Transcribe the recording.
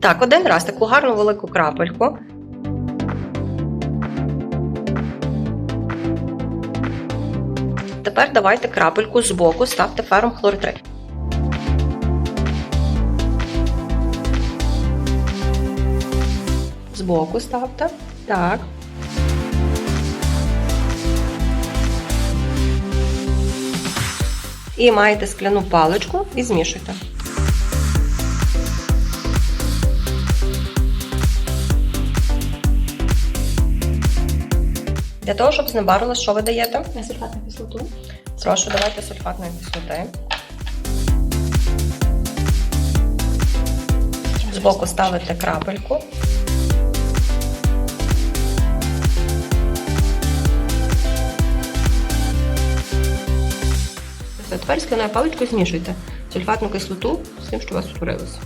Так, один раз таку гарну велику крапельку. Тепер давайте крапельку з боку ставте фером хлор 3. Збоку ставте. Так. І маєте скляну паличку і змішуйте. Для того, щоб знебарилось, що ви даєте? На сульфатну кислоту. Прошу, давайте сульфатної кислоти. Збоку ставите крапельку. Тепер скляною паличкою змішуйте сульфатну кислоту з тим, що у вас утворилося.